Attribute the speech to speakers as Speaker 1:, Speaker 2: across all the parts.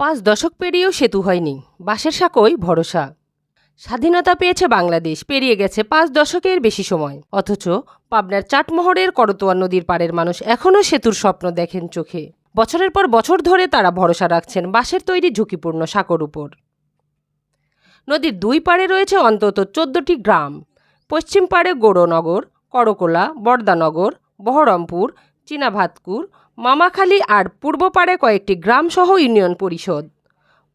Speaker 1: পাঁচ দশক পেরিয়েও সেতু হয়নি। বাঁশের সাঁকোই ভরসা। স্বাধীনতা পেয়েছে বাংলাদেশ, পেরিয়ে গেছে পাঁচ দশকের বেশি সময়। অথচ পাবনার চাটমোহরের করতোয়া নদীর পাড়ের মানুষ এখনও সেতুর স্বপ্ন দেখেন চোখে। বছরের পর বছর ধরে তারা ভরসা রাখছেন বাঁশের তৈরি ঝুঁকিপূর্ণ সাঁকোর উপর। নদীর দুই পাড়ে রয়েছে অন্তত চোদ্দটি গ্রাম। পশ্চিম পাড়ে গৌরনগর করকোলা, বর্দানগর, বহরমপুর, চীনাভাতকুর মামাখালী আর পূর্ব পাড়ে কয়েকটি গ্রামসহ ইউনিয়ন পরিষদ,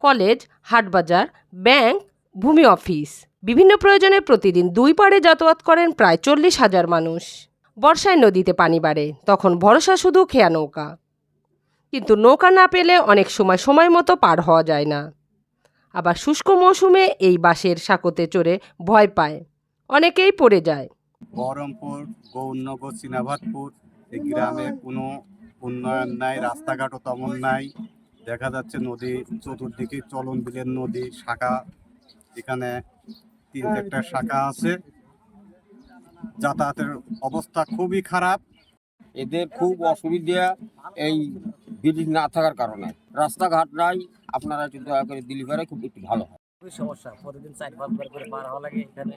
Speaker 1: কলেজ, হাটবাজার, ব্যাংক, ভূমি অফিস। বিভিন্ন প্রয়োজনে প্রতিদিন দুই পাড়ে যাতায়াত করেন প্রায় চল্লিশ হাজার মানুষ। বর্ষায় নদীতে পানি বাড়ে, তখন ভরসা শুধু খেয়া নৌকা। কিন্তু নৌকা না পেলে অনেক সময় সময় মতো পার হওয়া যায় না। আবার শুষ্ক মৌসুমে এই বাঁশের সাঁকোতে চড়ে ভয় পায়। অনেকেই পড়ে যায়।
Speaker 2: বহরমপুর, গৌরনগর চিনাভাতপুর এই গ্রামে কোনো উন্নয়ন নাই, রাস্তাঘাটও তেমন নাই। দেখা যাচ্ছে নদী চতুর্দিকে চলন বিলের নদী, শাখা। এখানে তিন চারটা শাখা আছে। যাতায়াতের অবস্থা খুবই খারাপ।
Speaker 3: এদের খুব অসুবিধা এই ব্রিজ না থাকার কারণে। রাস্তাঘাট নাই, আপনারা একটু দয়া করে দিলি পারে খুব একটু ভালো হয়।
Speaker 4: খুবই সমস্যা। প্রতিদিন চার পাঁচবার করে পার হওয়া লাগে এখানে।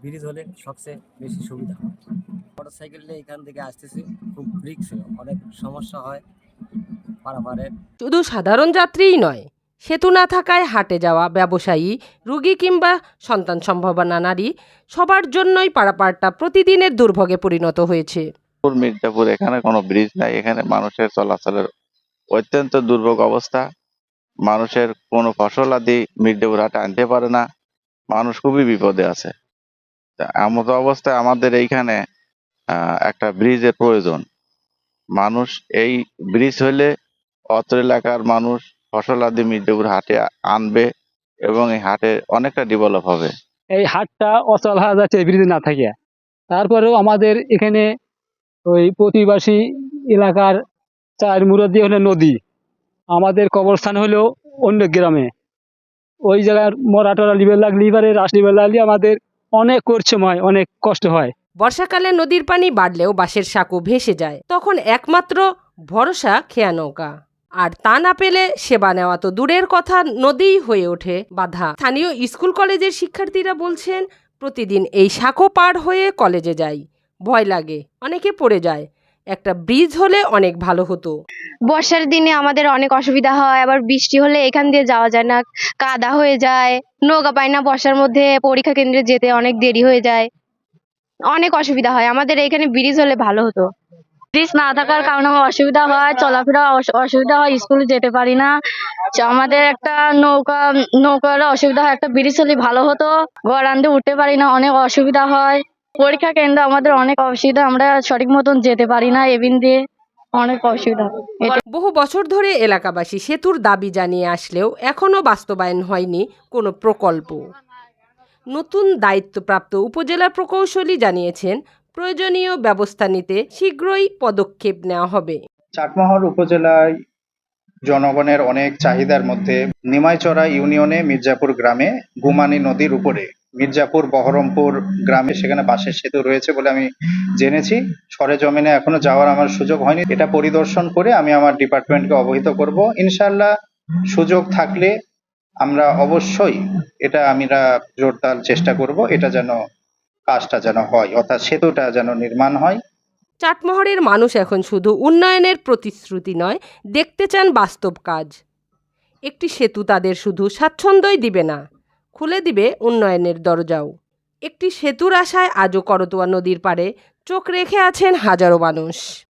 Speaker 4: ব্রিজ হলে সবচেয়ে বেশি সুবিধা হয়। মোটর সাইকেল নিয়ে এখান থেকে আসতেছি। খুব রিক্স অনেক সমস্যা হয় পারাপারের
Speaker 1: শুধু সাধারণ যাত্রীই নয় সেতু না থাকায় হাটে যাওয়া ব্যবসায়ী রুগী কিংবা সন্তান সম্ভাবনা নারী সবার জন্যই পারাপারটা প্রতিদিনের দুর্ভোগে পরিণত হয়েছে।
Speaker 5: মির্জাপুর মির্জাপুর এখানে কোনো ব্রিজ নাই এখানে মানুষের চলাচলের অত্যন্ত দুর্ভোগ অবস্থা। মানুষের কোনো ফসল আদি মির্জাপুর হাটে আনতে পারে না মানুষ খুবই বিপদে আছে। তা এমত অবস্থায় আমাদের এইখানে একটা ব্রিজের প্রয়োজন। মানুষ এই ব্রিজ হলে অত্র এলাকার মানুষ ফসল আদি মির্জাপুর হাটে আনবে এবং এই হাটে অনেকটা ডেভেলপ হবে।
Speaker 6: এই হাটটা অচল হয়ে যাচ্ছে ব্রিজ না থাকিয়া তারপরেও আমাদের এখানে ওই প্রতিবাসী এলাকার চার মুরব্বী হলো নদী। আমাদের কবরস্থান হলো অন্য গ্রামে। ওই জায়গার মরা টরা লিবে লাগলে, এবারে রাস লিবে লাগলে, আমাদের অনেক সময় অনেক কষ্ট হয়।
Speaker 1: বর্ষাকালে নদীর পানি বাড়লেও বাঁশের সাঁকো ভেসে যায়। তখন একমাত্র ভরসা খেয়া নৌকা। আর তা না পেলে সেবা নেওয়া তো দূরের কথা, নদীই হয়ে ওঠে বাধা। স্থানীয় স্কুল কলেজের শিক্ষার্থীরা বলছেন, প্রতিদিন এই সাঁকো পার হয়ে কলেজে যাই। ভয় লাগে, অনেকে পড়ে যায়। একটা ব্রিজ হলে অনেক ভালো হতো।
Speaker 7: বর্ষার দিনে আমাদের অনেক অসুবিধা হয়, আবার বৃষ্টি হলে এখান দিয়ে যাওয়া যায় না, কাদা হয়ে যায়। নৌকা পায় না বর্ষার মধ্যে, পরীক্ষা কেন্দ্রে যেতে অনেক দেরি হয়ে যায়। অনেক অসুবিধা হয়। আমাদের এখানে ব্রিজ হলে ভালো হতো। ব্রিজ না থাকার কারণে অসুবিধা হয়, চলাফেরা অসুবিধা হয়, স্কুলে যেতে পারি না। আমাদের একটা নৌকা, নৌকার অসুবিধা হয়, একটা ব্রিজ হলে ভালো হতো। গড়ান্দে উঠতে পারি না, অনেক অসুবিধা হয়। পরীক্ষা কেন্দ্র আমাদের অনেক অসুবিধা, আমরা সঠিক মতন যেতে পারি না এবিন দিয়ে। অনেক অসুবিধা
Speaker 1: বহু বছর ধরে এলাকাবাসী সেতুর দাবি জানিয়ে আসলেও এখনও বাস্তবায়ন হয়নি কোনো প্রকল্প। নতুন দায়িত্বপ্রাপ্ত উপজেলা প্রকৌশলী জানিয়েছেন, প্রয়োজনীয় ব্যবস্থা নিতে শীঘ্রই পদক্ষেপ নেওয়া হবে।
Speaker 8: চাটমোহর উপজেলায় জনগণের অনেক চাহিদার মধ্যে নিমাইচড়া ইউনিয়নে মির্জাপুর গ্রামে গুমানি নদীর উপরে, মির্জাপুর বহরমপুর গ্রামে সেখানে বাঁশের সেতু রয়েছে বলে আমি জেনেছি। সরে সরেজমিনে এখনও যাওয়ার আমার সুযোগ হয়নি। এটা পরিদর্শন করে আমি আমার ডিপার্টমেন্টকে অবহিত করব। ইনশাল্লাহ সুযোগ থাকলে আমরা অবশ্যই এটা আমরা জোরদার চেষ্টা করব, এটা যেন কাজটা যেন হয়, অর্থাৎ সেতুটা যেন নির্মাণ হয়।
Speaker 1: চাটমোহরের মানুষ এখন শুধু উন্নয়নের প্রতিশ্রুতি নয়, দেখতে চান বাস্তব কাজ। একটি সেতু তাদের শুধু স্বাচ্ছন্দ্যই দিবে না, খুলে দিবে উন্নয়নের দরজাও। একটি সেতুর আশায় আজও করতোয়া নদীর পাড়ে চোখ রেখে আছেন হাজারো মানুষ।